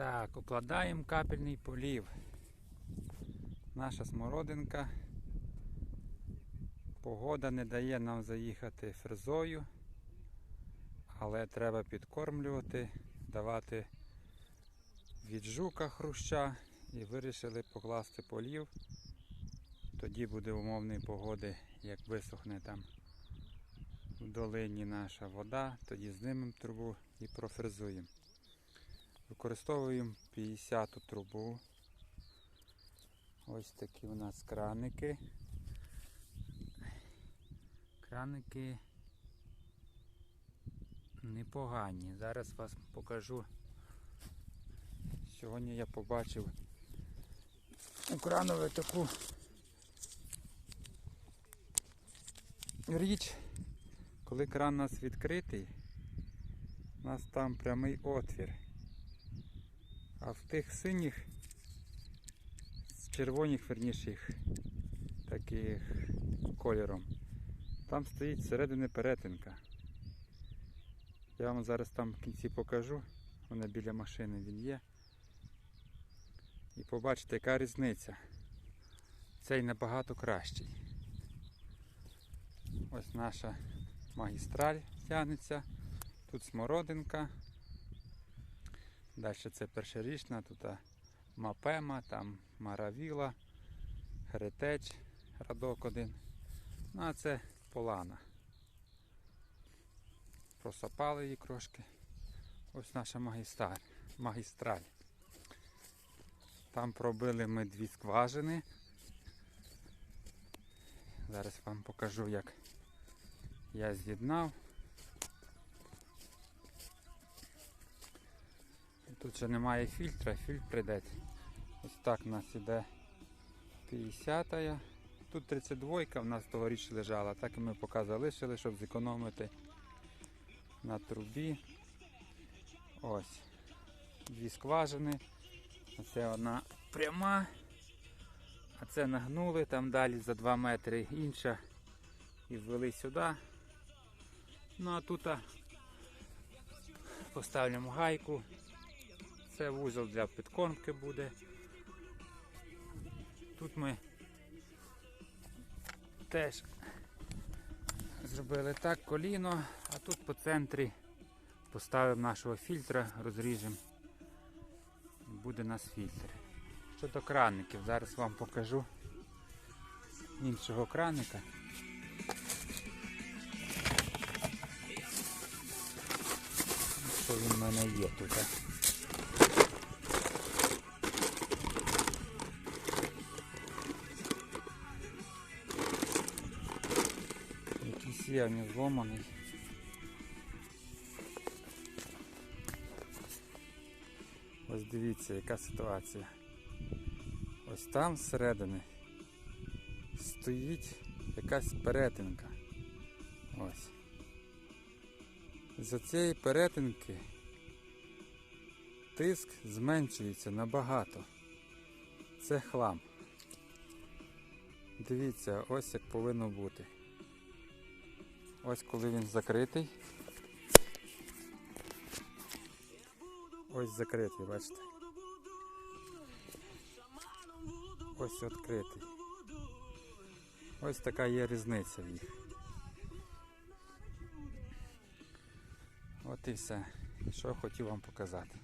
Так, укладаємо капельний полів. Наша смородинка. Погода не дає нам заїхати фрезою, але треба підкормлювати, давати від жука хруща і вирішили покласти полів. Тоді буде умовної погоди, як висохне там в долині наша вода, тоді знімемо трубу і профрезуємо. Використовуємо 50 трубу. Ось такі у нас краники. Краники непогані. Зараз вас покажу. Сьогодні я побачив у кранові таку річ, коли кран у нас відкритий, у нас там прямий отвір. А в тих синіх, з червоних верніших таких кольором, там стоїть зсередини перетинка. Я вам зараз там в кінці покажу, вона біля машини він є. І побачите, яка різниця. Цей набагато кращий. Ось наша магістраль тягнеться. Тут смородинка. Далі це першорічна, тут мапема, там маравіла, хретеч, радок один. Ну а це полана. Просапали її трошки. Ось наша магістраль. Там пробили ми дві скважини. Зараз вам покажу, як я з'єднав. Тут ще немає фільтра, фільтр прийде. Ось так у нас іде 50 -я. Тут 32 в нас тогоріч лежала, так і ми поки залишили, щоб зекономити на трубі. Ось. Дві скважини. Оце одна пряма. А це нагнули там далі за 2 метри інша і ввели сюди. Ну а тут поставимо гайку. Це вузол для підкормки буде. Тут ми теж зробили так коліно, а тут по центрі поставимо нашого фільтра, розріжемо. Буде у нас фільтр. Щодо краників, зараз вам покажу іншого краника. Що він в мене є тут. Є, не зломаний. Ось дивіться, яка ситуація. Ось там всередині стоїть якась перетинка. Ось. За цієї перетинки тиск зменшується набагато. Це хлам. Дивіться, ось як повинно бути. Ось коли він закритий. Ось закритий, бачите. Ось відкритий. Ось така є різниця в їх. От і все, що хотів вам показати.